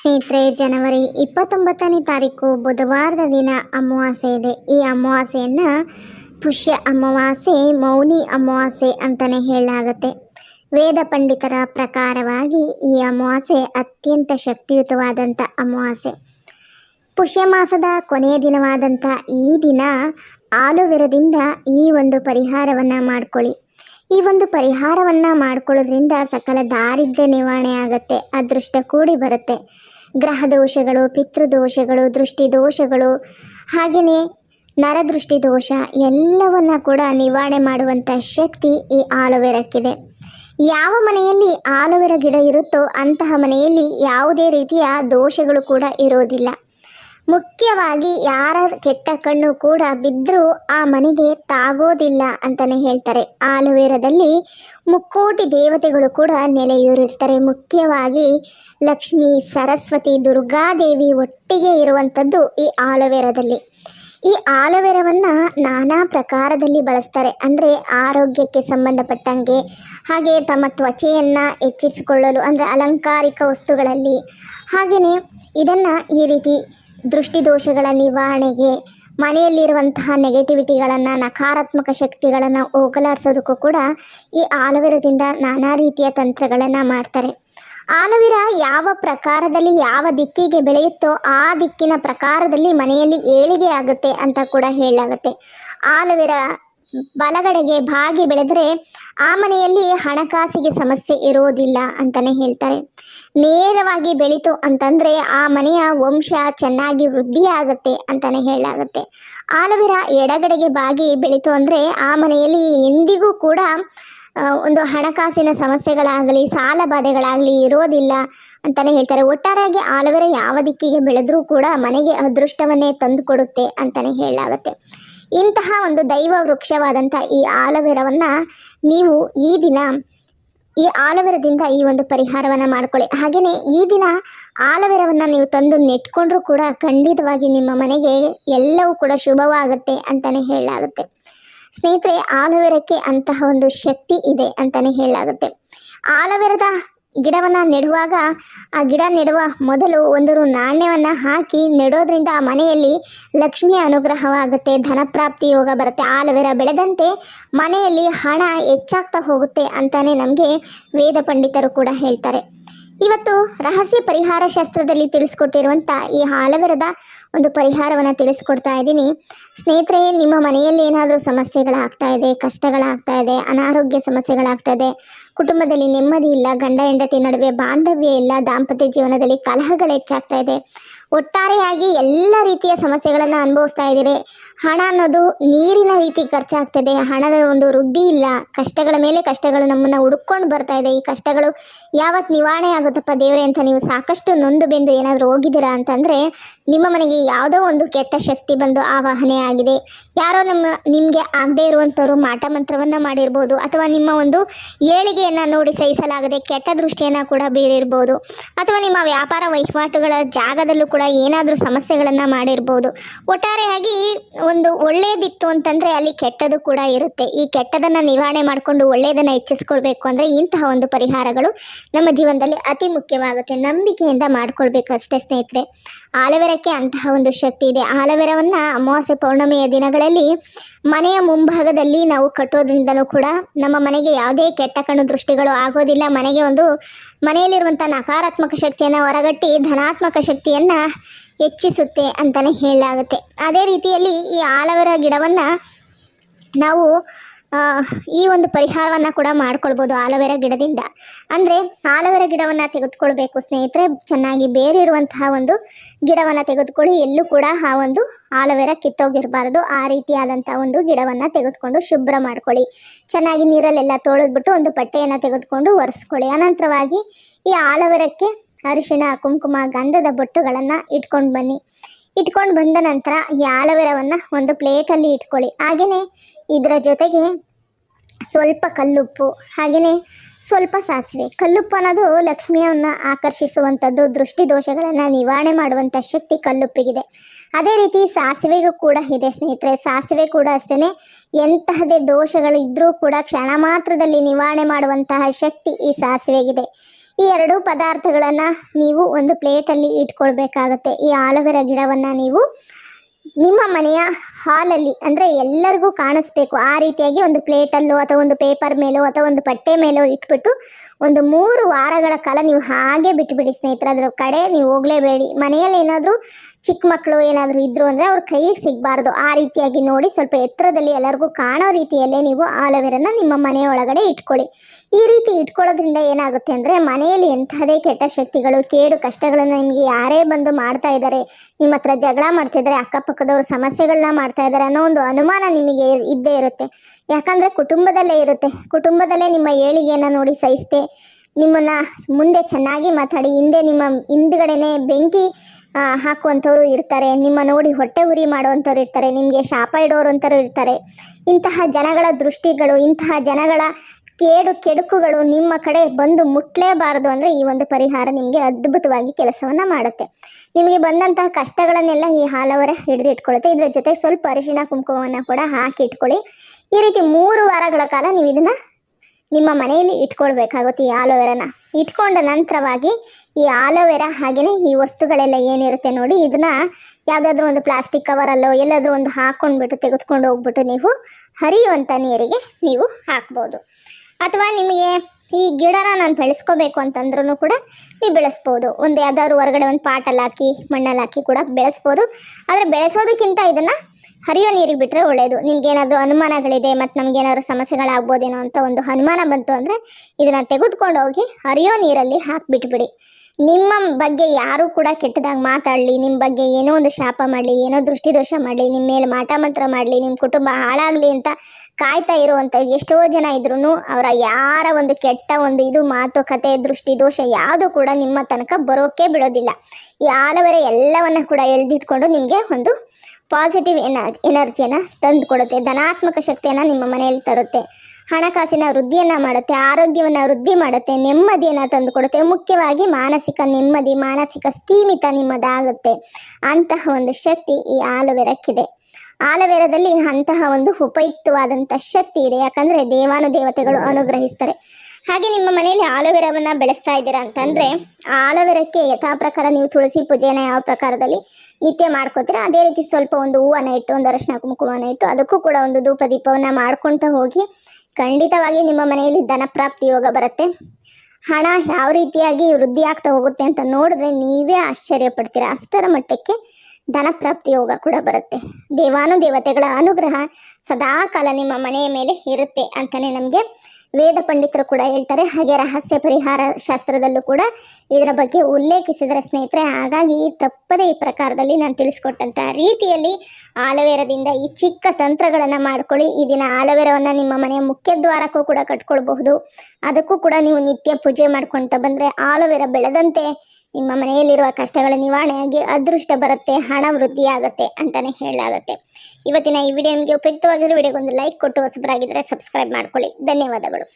ಸ್ನೇಹಿತರೆ, ಜನವರಿ ಇಪ್ಪತ್ತೊಂಬತ್ತನೇ ತಾರೀಕು ಬುಧವಾರದ ದಿನ ಅಮಾವಾಸ್ಯೆ ಇದೆ. ಈ ಅಮಾವಾಸ್ಯೆಯನ್ನು ಪುಷ್ಯ ಅಮಾವಾಸ್ಯೆ, ಮೌನಿ ಅಮಾವಾಸ್ಯೆ ಅಂತಲೇ ಹೇಳಲಾಗುತ್ತೆ. ವೇದ ಪಂಡಿತರ ಪ್ರಕಾರವಾಗಿ ಈ ಅಮಾವಾಸ್ಯೆ ಅತ್ಯಂತ ಶಕ್ತಿಯುತವಾದಂಥ ಅಮಾವಾಸ್ಯೆ. ಪುಷ್ಯ ಮಾಸದ ಕೊನೆಯ ದಿನವಾದಂಥ ಈ ದಿನ ಆಲುವೆರದಿಂದ ಈ ಒಂದು ಪರಿಹಾರವನ್ನು ಮಾಡ್ಕೊಳ್ಳಿ. ಈ ಒಂದು ಪರಿಹಾರವನ್ನು ಮಾಡ್ಕೊಳ್ಳೋದ್ರಿಂದ ಸಕಲ ದಾರಿದ್ರ್ಯ ನಿವಾರಣೆ ಆಗುತ್ತೆ, ಅದೃಷ್ಟ ಕೂಡಿ ಬರುತ್ತೆ. ಗ್ರಹ ದೋಷಗಳು ಪಿತೃದೋಷಗಳು ದೃಷ್ಟಿ ದೋಷಗಳು ಹಾಗೆಯೇ ನರದೃಷ್ಟಿ ದೋಷ ಎಲ್ಲವನ್ನ ಕೂಡ ನಿವಾರಣೆ ಮಾಡುವಂಥ ಶಕ್ತಿ ಈ ಆಲೋವೆರಕ್ಕಿದೆ. ಯಾವ ಮನೆಯಲ್ಲಿ ಆಲೋವೆರ ಗಿಡ ಇರುತ್ತೋ ಅಂತಹ ಮನೆಯಲ್ಲಿ ಯಾವುದೇ ರೀತಿಯ ದೋಷಗಳು ಕೂಡ ಇರೋದಿಲ್ಲ. ಮುಖ್ಯವಾಗಿ ಯಾರ ಕೆಟ್ಟ ಕಣ್ಣು ಕೂಡ ಬಿದ್ದರೂ ಆ ಮನೆಗೆ ತಾಗೋದಿಲ್ಲ ಅಂತಲೇ ಹೇಳ್ತಾರೆ. ಆಲುವೇರದಲ್ಲಿ ಮುಕ್ಕೋಟಿ ದೇವತೆಗಳು ಕೂಡ ನೆಲೆಯೂರಿರ್ತಾರೆ. ಮುಖ್ಯವಾಗಿ ಲಕ್ಷ್ಮಿ, ಸರಸ್ವತಿ, ದುರ್ಗಾದೇವಿ ಒಟ್ಟಿಗೆ ಇರುವಂಥದ್ದು ಈ ಆಲುವೇರದಲ್ಲಿ ಈ ಆಲೋವೆರವನ್ನು ನಾನಾ ಪ್ರಕಾರದಲ್ಲಿ ಬಳಸ್ತಾರೆ. ಅಂದರೆ ಆರೋಗ್ಯಕ್ಕೆ ಸಂಬಂಧಪಟ್ಟಂಗೆ, ಹಾಗೆ ತಮ್ಮ ತ್ವಚೆಯನ್ನು ಹೆಚ್ಚಿಸಿಕೊಳ್ಳಲು, ಅಂದರೆ ಅಲಂಕಾರಿಕ ವಸ್ತುಗಳಲ್ಲಿ. ಹಾಗೆಯೇ ಇದನ್ನು ಈ ರೀತಿ ದೃಷ್ಟಿದೋಷಗಳ ನಿವಾರಣೆಗೆ ಮನೆಯಲ್ಲಿರುವಂತಹ ನೆಗೆಟಿವಿಟಿಗಳನ್ನು ನಕಾರಾತ್ಮಕ ಶಕ್ತಿಗಳನ್ನು ಹೋಗಲಾಡಿಸೋದಕ್ಕೂ ಕೂಡ ಈ ಆಲೋವೆರದಿಂದ ನಾನಾ ರೀತಿಯ ತಂತ್ರಗಳನ್ನು ಮಾಡ್ತಾರೆ. ಆಲವೀರ ಯಾವ ಪ್ರಕಾರದಲ್ಲಿ ಯಾವ ದಿಕ್ಕಿಗೆ ಬೆಳೆಯುತ್ತೋ ಆ ದಿಕ್ಕಿನ ಪ್ರಕಾರದಲ್ಲಿ ಮನೆಯಲ್ಲಿ ಏಳಿಗೆ ಆಗುತ್ತೆ ಅಂತ ಕೂಡ ಹೇಳಲಾಗುತ್ತೆ. ಆಲೋವೆರ ಬಲಗಡೆಗೆ ಭಾಗಿ ಬೆಳೆದರೆ ಆ ಮನೆಯಲ್ಲಿ ಹಣಕಾಸಿಗೆ ಸಮಸ್ಯೆ ಇರೋದಿಲ್ಲ ಅಂತಲೇ ಹೇಳ್ತಾರೆ. ನೇರವಾಗಿ ಬೆಳೀತು ಅಂತಂದರೆ ಆ ಮನೆಯ ವಂಶ ಚೆನ್ನಾಗಿ ವೃದ್ಧಿ ಆಗುತ್ತೆ ಅಂತಲೇ ಹೇಳಲಾಗುತ್ತೆ. ಆಲೋವೆರ ಎಡಗಡೆಗೆ ಬಾಗಿ ಬೆಳೀತು ಅಂದರೆ ಆ ಮನೆಯಲ್ಲಿ ಎಂದಿಗೂ ಕೂಡ ಒಂದು ಹಣಕಾಸಿನ ಸಮಸ್ಯೆಗಳಾಗಲಿ, ಸಾಲ ಬಾಧೆಗಳಾಗಲಿ ಇರೋದಿಲ್ಲ ಅಂತಲೇ ಹೇಳ್ತಾರೆ. ಒಟ್ಟಾರೆಯಾಗಿ ಆಲೋವೆರ ಯಾವ ದಿಕ್ಕಿಗೆ ಬೆಳೆದರೂ ಕೂಡ ಮನೆಗೆ ಅದೃಷ್ಟವನ್ನೇ ತಂದುಕೊಡುತ್ತೆ ಅಂತಲೇ ಹೇಳಲಾಗುತ್ತೆ. ಇಂತಹ ಒಂದು ದೈವ ವೃಕ್ಷವಾದಂಥ ಈ ಆಲೋವೆರವನ್ನು ನೀವು ಈ ದಿನ, ಈ ಆಲವೇರದಿಂದ ಈ ಒಂದು ಪರಿಹಾರವನ್ನು ಮಾಡ್ಕೊಳ್ಳಿ. ಹಾಗೆಯೇ ಈ ದಿನ ಆಲೋವೆರವನ್ನು ನೀವು ತಂದು ನೆಟ್ಕೊಂಡ್ರೂ ಕೂಡ ಖಂಡಿತವಾಗಿ ನಿಮ್ಮ ಮನೆಗೆ ಎಲ್ಲವೂ ಕೂಡ ಶುಭವಾಗುತ್ತೆ ಅಂತಲೇ ಹೇಳಲಾಗುತ್ತೆ. ಸ್ನೇಹಿತರೆ, ಆಲೋವೆರಕ್ಕೆ ಅಂತಹ ಒಂದು ಶಕ್ತಿ ಇದೆ ಅಂತಲೇ ಹೇಳಲಾಗುತ್ತೆ. ಆಲೋವೆರದ ಗಿಡವನ್ನು ನೆಡುವಾಗ ಆ ಗಿಡ ನೆಡುವ ಮೊದಲು ಒಂದು ನಾಣ್ಯವನ್ನು ಹಾಕಿ ನೆಡೋದ್ರಿಂದ ಆ ಮನೆಯಲ್ಲಿ ಲಕ್ಷ್ಮಿಯ ಅನುಗ್ರಹವಾಗುತ್ತೆ, ಧನಪ್ರಾಪ್ತಿ ಯೋಗ ಬರುತ್ತೆ. ಆಲೋವೆರ ಬೆಳೆದಂತೆ ಮನೆಯಲ್ಲಿ ಹಣ ಹೆಚ್ಚಾಗ್ತಾ ಹೋಗುತ್ತೆ ಅಂತಲೇ ನಮಗೆ ವೇದ ಪಂಡಿತರು ಕೂಡ ಹೇಳ್ತಾರೆ. ಇವತ್ತು ರಹಸ್ಯ ಪರಿಹಾರ ಶಾಸ್ತ್ರದಲ್ಲಿ ತಿಳಿಸ್ಕೊಟ್ಟಿರುವಂಥ ಈ ಆಲೋವೆರದ ಒಂದು ಪರಿಹಾರವನ್ನು ತಿಳಿಸ್ಕೊಡ್ತಾ ಇದ್ದೀನಿ. ಸ್ನೇಹಿತರೆ, ನಿಮ್ಮ ಮನೆಯಲ್ಲಿ ಏನಾದರೂ ಸಮಸ್ಯೆಗಳಾಗ್ತಾ ಇದೆ, ಕಷ್ಟಗಳಾಗ್ತಾ ಇದೆ, ಅನಾರೋಗ್ಯ ಸಮಸ್ಯೆಗಳಾಗ್ತಾ ಇದೆ ಕುಟುಂಬದಲ್ಲಿ ನೆಮ್ಮದಿ ಇಲ್ಲ, ಗಂಡ, ಹೆಂಡತಿ ನಡುವೆ ಬಾಂಧವ್ಯ ಇಲ್ಲ, ದಾಂಪತ್ಯ ಜೀವನದಲ್ಲಿ ಕಲಹಗಳು ಹೆಚ್ಚಾಗ್ತಾ ಇದೆ, ಒಟ್ಟಾರೆಯಾಗಿ ಎಲ್ಲ ರೀತಿಯ ಸಮಸ್ಯೆಗಳನ್ನು ಅನುಭವಿಸ್ತಾ ಇದ್ದೀರಿ. ಹಣ ಅನ್ನೋದು ನೀರಿನ ರೀತಿ ಖರ್ಚಾಗ್ತದೆ, ಹಣದ ಒಂದು ವೃದ್ಧಿ ಇಲ್ಲ, ಕಷ್ಟಗಳ ಮೇಲೆ ಕಷ್ಟಗಳು ನಮ್ಮನ್ನು ಹುಡುಕೊಂಡು ಬರ್ತಾ ಇದೆ, ಈ ಕಷ್ಟಗಳು ಯಾವತ್ತು ನಿವಾರಣೆ ಆಗುತ್ತಪ್ಪ ದೇವರೇ ಅಂತ ನೀವು ಸಾಕಷ್ಟು ನೊಂದು ಬೆಂದು ಏನಾದರೂ ಹೋಗಿದ್ದೀರಾ ಅಂತಂದರೆ, ನಿಮ್ಮ ಮನೆಗೆ ಯಾವುದೋ ಒಂದು ಕೆಟ್ಟ ಶಕ್ತಿ ಬಂದು ಆವಾಹನೆ ಆಗಿದೆ. ಯಾರೋ ನಮ್ಮ, ನಿಮಗೆ ಆಗದೇ ಇರುವಂಥವ್ರು ಮಾಟ ಮಂತ್ರವನ್ನು ಮಾಡಿರ್ಬೋದು ಅಥವಾ ನಿಮ್ಮ ಒಂದು ಏಳಿಗೆಯನ್ನು ನೋಡಿ ಸಹಿಸಲಾಗದೆ ಕೆಟ್ಟ ದೃಷ್ಟಿಯನ್ನು ಕೂಡ ಬೀರಿರ್ಬೋದು ಅಥವಾ ನಿಮ್ಮ ವ್ಯಾಪಾರ ವಹಿವಾಟುಗಳ ಜಾಗದಲ್ಲೂ ಕೂಡ ಏನಾದರೂ ಸಮಸ್ಯೆಗಳನ್ನು ಮಾಡಿರ್ಬೋದು. ಒಟ್ಟಾರೆಯಾಗಿ ಒಂದು ಒಳ್ಳೆಯದಿತ್ತು ಅಂತಂದರೆ ಅಲ್ಲಿ ಕೆಟ್ಟದು ಕೂಡ ಇರುತ್ತೆ. ಈ ಕೆಟ್ಟದನ್ನು ನಿವಾರಣೆ ಮಾಡಿಕೊಂಡು ಒಳ್ಳೆಯದನ್ನು ಹೆಚ್ಚಿಸ್ಕೊಳ್ಬೇಕು ಅಂದರೆ ಇಂತಹ ಒಂದು ಪರಿಹಾರಗಳು ನಮ್ಮ ಜೀವನದಲ್ಲಿ ಅತಿ ಮುಖ್ಯವಾಗುತ್ತೆ. ನಂಬಿಕೆಯಿಂದ ಮಾಡಿಕೊಳ್ಬೇಕು ಅಷ್ಟೇ ಸ್ನೇಹಿತರೆ. ಆಲವೆರಕ್ಕೆ ಅಂತಹ ಒಂದು ಶಕ್ತಿ ಇದೆ. ಆಲವೆರವನ್ನು ಅಮಾವಾಸ್ಯೆ ಪೌರ್ಣಮಿಯ ದಿನಗಳಲ್ಲಿ ಮನೆಯ ಮುಂಭಾಗದಲ್ಲಿ ನಾವು ಕಟ್ಟೋದ್ರಿಂದನೂ ಕೂಡ ನಮ್ಮ ಮನೆಗೆ ಯಾವುದೇ ಕೆಟ್ಟ ಕಣ್ಣು ದೃಷ್ಟಿಗಳು ಆಗೋದಿಲ್ಲ. ಮನೆಗೆ ಒಂದು ಮನೆಯಲ್ಲಿರುವಂಥ ನಕಾರಾತ್ಮಕ ಶಕ್ತಿಯನ್ನು ಹೊರಗಟ್ಟಿ ಧನಾತ್ಮಕ ಶಕ್ತಿಯನ್ನು ಹೆಚ್ಚಿಸುತ್ತೆ ಅಂತಲೇ ಹೇಳಲಾಗುತ್ತೆ. ಅದೇ ರೀತಿಯಲ್ಲಿ ಈ ಆಲವೆರ ಗಿಡವನ್ನು ನಾವು ಈ ಒಂದು ಪರಿಹಾರವನ್ನು ಕೂಡ ಮಾಡ್ಕೊಳ್ಬೋದು ಆಲೋವೆರಾ ಗಿಡದಿಂದ. ಅಂದರೆ ಆಲೋವೆರಾ ಗಿಡವನ್ನು ತೆಗೆದುಕೊಳ್ಬೇಕು ಸ್ನೇಹಿತರೆ. ಚೆನ್ನಾಗಿ ಬೇರೆ ಇರುವಂತಹ ಒಂದು ಗಿಡವನ್ನು ತೆಗೆದುಕೊಳ್ಳಿ. ಎಲ್ಲೂ ಕೂಡ ಆ ಒಂದು ಆಲೋವೆರಾ ಕಿತ್ತೋಗಿರಬಾರ್ದು. ಆ ರೀತಿಯಾದಂಥ ಒಂದು ಗಿಡವನ್ನು ತೆಗೆದುಕೊಂಡು ಶುಭ್ರ ಮಾಡ್ಕೊಳ್ಳಿ. ಚೆನ್ನಾಗಿ ನೀರಲ್ಲೆಲ್ಲ ತೊಳೆದ್ಬಿಟ್ಟು ಒಂದು ಬಟ್ಟೆಯನ್ನು ತೆಗೆದುಕೊಂಡು ಒರೆಸ್ಕೊಳ್ಳಿ. ಅನಂತರವಾಗಿ ಈ ಆಲೋವೆರಕ್ಕೆ ಅರಿಶಿಣ, ಕುಂಕುಮ, ಗಂಧದ ಬೊಟ್ಟುಗಳನ್ನು ಇಟ್ಕೊಂಡು ಬನ್ನಿ. ಇಟ್ಕೊಂಡು ಬಂದ ನಂತರ ಈ ಆಲೋವೆರಾವನ್ನು ಒಂದು ಪ್ಲೇಟಲ್ಲಿ ಇಟ್ಕೊಳ್ಳಿ. ಹಾಗೆಯೇ ಇದರ ಜೊತೆಗೆ ಸ್ವಲ್ಪ ಕಲ್ಲುಪ್ಪು ಹಾಗೆಯೇ ಸ್ವಲ್ಪ ಸಾಸಿವೆ. ಕಲ್ಲುಪ್ಪು ಅನ್ನೋದು ಲಕ್ಷ್ಮಿಯನ್ನು ಆಕರ್ಷಿಸುವಂಥದ್ದು, ದೃಷ್ಟಿ ದೋಷಗಳನ್ನು ನಿವಾರಣೆ ಮಾಡುವಂಥ ಶಕ್ತಿ ಕಲ್ಲುಪ್ಪಿಗಿದೆ. ಅದೇ ರೀತಿ ಸಾಸಿವೆಗೂ ಕೂಡ ಇದೆ ಸ್ನೇಹಿತರೆ. ಸಾಸಿವೆ ಕೂಡ ಅಷ್ಟೇ ಎಂತಹದೇ ದೋಷಗಳಿದ್ದರೂ ಕೂಡ ಕ್ಷಣ ಮಾತ್ರದಲ್ಲಿ ನಿವಾರಣೆ ಮಾಡುವಂತಹ ಶಕ್ತಿ ಈ ಸಾಸಿವೆಗಿದೆ. ಈ ಎರಡು ಪದಾರ್ಥಗಳನ್ನು ನೀವು ಒಂದು ಪ್ಲೇಟಲ್ಲಿ ಇಟ್ಕೊಳ್ಬೇಕಾಗತ್ತೆ. ಈ ಆಲೋವೆರಾ ಗಿಡವನ್ನು ನೀವು ನಿಮ್ಮ ಮನೆಯ ಹಾಲಲ್ಲಿ ಅಂದರೆ ಎಲ್ಲರಿಗೂ ಕಾಣಿಸ್ಬೇಕು. ಆ ರೀತಿಯಾಗಿ ಒಂದು ಪ್ಲೇಟಲ್ಲೋ ಅಥವಾ ಒಂದು ಪೇಪರ್ ಮೇಲೋ ಅಥವಾ ಒಂದು ಪಟ್ಟೆ ಮೇಲೋ ಇಟ್ಬಿಟ್ಟು ಒಂದು ಮೂರು ವಾರಗಳ ಕಾಲ ನೀವು ಹಾಗೆ ಬಿಟ್ಟುಬಿಡಿ ಸ್ನೇಹಿತರೆ. ಅದ್ರ ಕಡೆ ನೀವು ಹೋಗಲೇಬೇಡಿ. ಮನೆಯಲ್ಲಿ ಏನಾದರೂ ಚಿಕ್ಕ ಮಕ್ಕಳು ಏನಾದರೂ ಇದ್ರು ಅಂದರೆ ಅವ್ರ ಕೈಗೆ ಸಿಗಬಾರ್ದು. ಆ ರೀತಿಯಾಗಿ ನೋಡಿ ಸ್ವಲ್ಪ ಎತ್ತರದಲ್ಲಿ ಎಲ್ಲರಿಗೂ ಕಾಣೋ ರೀತಿಯಲ್ಲೇ ನೀವು ಆಲೋವೆರನ್ನ ನಿಮ್ಮ ಮನೆಯ ಒಳಗಡೆ ಇಟ್ಕೊಳ್ಳಿ. ಈ ರೀತಿ ಇಟ್ಕೊಳ್ಳೋದ್ರಿಂದ ಏನಾಗುತ್ತೆ ಅಂದರೆ ಮನೆಯಲ್ಲಿ ಎಂಥದೇ ಕೆಟ್ಟ ಶಕ್ತಿಗಳು, ಕೇಡು ಕಷ್ಟಗಳನ್ನು ನಿಮಗೆ ಯಾರೇ ಬಂದು ಮಾಡ್ತಾ ಇದ್ದಾರೆ, ನಿಮ್ಮ ಹತ್ರ ಜಗಳ ಮಾಡ್ತಾ ಇದ್ದಾರೆ ಅಕ್ಕಪಕ್ಕದವ್ರ ಸಮಸ್ಯೆಗಳನ್ನ ಮಾಡ್ತಾ ಇದ್ದಾರೆ ಅನ್ನೋ ಒಂದು ಅನುಮಾನ ನಿಮಗೆ ಇದ್ದೇ ಇರುತ್ತೆ. ಯಾಕಂದರೆ ಕುಟುಂಬದಲ್ಲೇ ಇರುತ್ತೆ. ಕುಟುಂಬದಲ್ಲೇ ನಿಮ್ಮ ಏಳಿಗೆಯನ್ನು ನೋಡಿ ಸಹಿಸ್ತೆ ನಿಮ್ಮನ್ನು ಮುಂದೆ ಚೆನ್ನಾಗಿ ಮಾತಾಡಿ, ಹಿಂದೆ ನಿಮ್ಮ ಹಿಂದ್ಗಡೆನೆ ಬೆಂಕಿ ಹಾಕುವಂಥವ್ರು ಇರ್ತಾರೆ. ನಿಮ್ಮ ನೋಡಿ ಹೊಟ್ಟೆ ಉರಿ ಮಾಡುವಂಥವ್ರು ಇರ್ತಾರೆ. ನಿಮಗೆ ಶಾಪ ಇಡೋರು ಅಂಥವ್ರು ಇರ್ತಾರೆ. ಇಂತಹ ಜನಗಳ ದೃಷ್ಟಿಗಳು, ಇಂತಹ ಜನಗಳ ಕೇಡು ಕೆಡುಕುಗಳು ನಿಮ್ಮ ಕಡೆ ಬಂದು ಮುಟ್ಲೇಬಾರದು ಅಂದರೆ ಈ ಒಂದು ಪರಿಹಾರ ನಿಮಗೆ ಅದ್ಭುತವಾಗಿ ಕೆಲಸವನ್ನು ಮಾಡುತ್ತೆ. ನಿಮಗೆ ಬಂದಂತಹ ಕಷ್ಟಗಳನ್ನೆಲ್ಲ ಈ ಹಾಲವರ ಹಿಡಿದು ಇದರ ಜೊತೆಗೆ ಜೊತೆ ಸ್ವಲ್ಪ ಅರಿಶಿಣ ಕುಂಕುಮವನ್ನು ಕೂಡ ಹಾಕಿ ಇಟ್ಕೊಳ್ಳಿ. ಈ ರೀತಿ ಮೂರು ವಾರಗಳ ಕಾಲ ನೀವು ಇದನ್ನು ನಿಮ್ಮ ಮನೆಯಲ್ಲಿ ಇಟ್ಕೊಳ್ಬೇಕಾಗುತ್ತೆ ಈ ಆಲೋವೆರಾನ. ಇಟ್ಕೊಂಡ ನಂತರವಾಗಿ ಈ ಆಲೋವೆರಾ ಹಾಗೆಯೇ ಈ ವಸ್ತುಗಳೆಲ್ಲ ಏನಿರುತ್ತೆ ನೋಡಿ, ಇದನ್ನ ಯಾವುದಾದ್ರೂ ಒಂದು ಪ್ಲಾಸ್ಟಿಕ್ ಕವರಲ್ಲೋ ಎಲ್ಲಾದರೂ ಒಂದು ಹಾಕ್ಕೊಂಡ್ಬಿಟ್ಟು ತೆಗೆದುಕೊಂಡು ಹೋಗ್ಬಿಟ್ಟು ನೀವು ಹರಿಯುವಂಥ ನೀರಿಗೆ ನೀವು ಹಾಕ್ಬೋದು. ಅಥವಾ ನಿಮಗೆ ಈ ಗಿಡನ ನಾನು ಬೆಳೆಸ್ಕೋಬೇಕು ಅಂತಂದ್ರೂ ಕೂಡ ನೀವು ಬೆಳೆಸ್ಬೋದು. ಒಂದು ಯಾವ್ದಾದ್ರು ಹೊರಗಡೆ ಒಂದು ಪಾಟಲ್ಲಿ ಹಾಕಿ, ಮಣ್ಣಲ್ಲಿ ಹಾಕಿ ಕೂಡ ಬೆಳೆಸ್ಬೋದು. ಆದರೆ ಬೆಳೆಸೋದಕ್ಕಿಂತ ಇದನ್ನು ಹರಿಯೋ ನೀರಿಗೆ ಬಿಟ್ಟರೆ ಒಳ್ಳೆಯದು ನಿಮ್ಗೇನಾದರೂ ಅನುಮಾನಗಳಿದೆ ಮತ್ತು ನಮಗೇನಾದ್ರು ಸಮಸ್ಯೆಗಳಾಗ್ಬೋದೇನೋ ಅಂತ ಒಂದು ಅನುಮಾನ ಬಂತು ಅಂದರೆ ಇದನ್ನು ತೆಗೆದುಕೊಂಡು ಹೋಗಿ ಹರಿಯೋ ನೀರಲ್ಲಿ ಹಾಕಿಬಿಟ್ಬಿಡಿ. ನಿಮ್ಮ ಬಗ್ಗೆ ಯಾರು ಕೂಡ ಕೆಟ್ಟದಾಗಿ ಮಾತಾಡಲಿ ನಿಮ್ಮ ಬಗ್ಗೆ ಏನೋ ಒಂದು ಶಾಪ ಮಾಡಲಿ, ಏನೋ ದೃಷ್ಟಿದೋಷ ಮಾಡಲಿ ನಿಮ್ಮ ಮೇಲೆ ಮಾಟ ಮಂತ್ರ ಮಾಡಲಿ ನಿಮ್ಮ ಕುಟುಂಬ ಹಾಳಾಗಲಿ ಅಂತ ಕಾಯ್ತಾ ಇರುವಂಥ ಎಷ್ಟೋ ಜನ ಇದ್ರೂ ಅವರ ಯಾರ ಒಂದು ಕೆಟ್ಟ ಒಂದು ಇದು ಮಾತುಕತೆ ದೃಷ್ಟಿ, ದೋಷ ಯಾವುದು ಕೂಡ ನಿಮ್ಮ ತನಕ ಬರೋಕೆ ಬಿಡೋದಿಲ್ಲ. ಈ ಆಲವರೆ ಎಲ್ಲವನ್ನು ಕೂಡ ಎಳೆದಿಟ್ಕೊಂಡು ನಿಮಗೆ ಒಂದು ಪಾಸಿಟಿವ್ ಎನ ಎನರ್ಜಿಯನ್ನು ತಂದುಕೊಡುತ್ತೆ, ಧನಾತ್ಮಕ ಶಕ್ತಿಯನ್ನು ನಿಮ್ಮ ಮನೆಯಲ್ಲಿ ತರುತ್ತೆ. ಹಣಕಾಸಿನ ವೃದ್ಧಿಯನ್ನು ಮಾಡುತ್ತೆ, ಆರೋಗ್ಯವನ್ನು ವೃದ್ಧಿ ಮಾಡುತ್ತೆ, ನೆಮ್ಮದಿಯನ್ನು ತಂದು ಕೊಡುತ್ತೆ ಮುಖ್ಯವಾಗಿ ಮಾನಸಿಕ ನೆಮ್ಮದಿ, ಮಾನಸಿಕ ಸ್ಥೀಮಿತ ನಿಮ್ಮದಾಗುತ್ತೆ. ಅಂತಹ ಒಂದು ಶಕ್ತಿ ಈ ಆಲೋವೆರಕ್ಕಿದೆ. ಆಲೋವೆರಾದಲ್ಲಿ ಅಂತಹ ಒಂದು ಉಪಯುಕ್ತವಾದಂಥ ಶಕ್ತಿ ಇದೆ, ಯಾಕಂದರೆ ದೇವಾನುದೇವತೆಗಳು ಅನುಗ್ರಹಿಸ್ತಾರೆ. ಹಾಗೆ ನಿಮ್ಮ ಮನೆಯಲ್ಲಿ ಆಲೋವೆರಾವನ್ನು ಬೆಳೆಸ್ತಾ ಇದ್ದೀರಾ ಅಂತಂದರೆ, ಆಲೋವೆರಕ್ಕೆ ಯಥಾ ಪ್ರಕಾರ ನೀವು ತುಳಸಿ ಪೂಜೆಯನ್ನು ಯಾವ ಪ್ರಕಾರದಲ್ಲಿ ನಿತ್ಯ ಮಾಡ್ಕೋತೀರಾ? ಅದೇ ರೀತಿ ಸ್ವಲ್ಪ ಒಂದು ಹೂವನ್ನು ಇಟ್ಟು, ಒಂದು ಅರಶಿನ ಕುಂಕುಮವನ್ನು ಇಟ್ಟು, ಅದಕ್ಕೂ ಕೂಡ ಒಂದು ಧೂಪ ದೀಪವನ್ನು ಮಾಡ್ಕೊಳ್ತಾ ಹೋಗಿ ಖಂಡಿತವಾಗಿ ನಿಮ್ಮ ಮನೆಯಲ್ಲಿ ಧನ ಪ್ರಾಪ್ತಿ ಯೋಗ ಬರುತ್ತೆ. ಹಣ ಯಾವ ರೀತಿಯಾಗಿ ವೃದ್ಧಿ ಆಗ್ತಾ ಹೋಗುತ್ತೆ ಅಂತ ನೋಡಿದ್ರೆ ನೀವೇ ಆಶ್ಚರ್ಯ ಪಡ್ತೀರಾ. ಅಷ್ಟರ ಮಟ್ಟಕ್ಕೆ ಧನ ಪ್ರಾಪ್ತಿ ಯೋಗ ಕೂಡ ಬರುತ್ತೆ. ದೇವಾನು ದೇವತೆಗಳ ಅನುಗ್ರಹ ಸದಾಕಾಲ ನಿಮ್ಮ ಮನೆಯ ಮೇಲೆ ಇರುತ್ತೆ ಅಂತಲೇ ನಮಗೆ ವೇದ ಪಂಡಿತರು ಕೂಡ ಹೇಳ್ತಾರೆ, ಹಾಗೆ ರಹಸ್ಯ ಪರಿಹಾರ ಶಾಸ್ತ್ರದಲ್ಲೂ ಕೂಡ ಇದರ ಬಗ್ಗೆ ಉಲ್ಲೇಖಿಸಿದರೆ ಸ್ನೇಹಿತರೆ, ಹಾಗಾಗಿ ಈ ತಪ್ಪದೇ ಈ ಪ್ರಕಾರದಲ್ಲಿ ನಾನು ತಿಳಿಸ್ಕೊಟ್ಟಂತಹ ರೀತಿಯಲ್ಲಿ ಆಲವೇರದಿಂದ ಈ ಚಿಕ್ಕ ತಂತ್ರಗಳನ್ನು ಮಾಡ್ಕೊಳ್ಳಿ. ಈ ದಿನ ಆಲವೇರವನ್ನು ನಿಮ್ಮ ಮನೆಯ ಮುಖ್ಯ ದ್ವಾರಕ್ಕೂ ಕೂಡ ಕಟ್ಕೊಳ್ಬಹುದು. ಅದಕ್ಕೂ ಕೂಡ ನೀವು ನಿತ್ಯ ಪೂಜೆ ಮಾಡ್ಕೊಳ್ತಾ ಬಂದ್ರೆ ಆಲೋವೆರಾ ಬೆಳೆದಂತೆ ನಿಮ್ಮ ಮನೆಯಲ್ಲಿರುವ ಕಷ್ಟಗಳ ನಿವಾರಣೆಯಾಗಿ ಅದೃಷ್ಟ ಬರುತ್ತೆ, ಹಣ ವೃದ್ಧಿ ಆಗುತ್ತೆ ಅಂತಲೇ ಹೇಳಲಾಗುತ್ತೆ. ಇವತ್ತಿನ ಈ ವಿಡಿಯೋ ನಿಮಗೆ ಉಪಯುಕ್ತವಾಗಿರೋ ವಿಡಿಯೋಗೊಂದು ಲೈಕ್ ಕೊಟ್ಟು ಹೊಸಬರಾಗಿದ್ದರೆ ಸಬ್ಸ್ಕ್ರೈಬ್ ಮಾಡ್ಕೊಳ್ಳಿ. ಧನ್ಯವಾದಗಳು.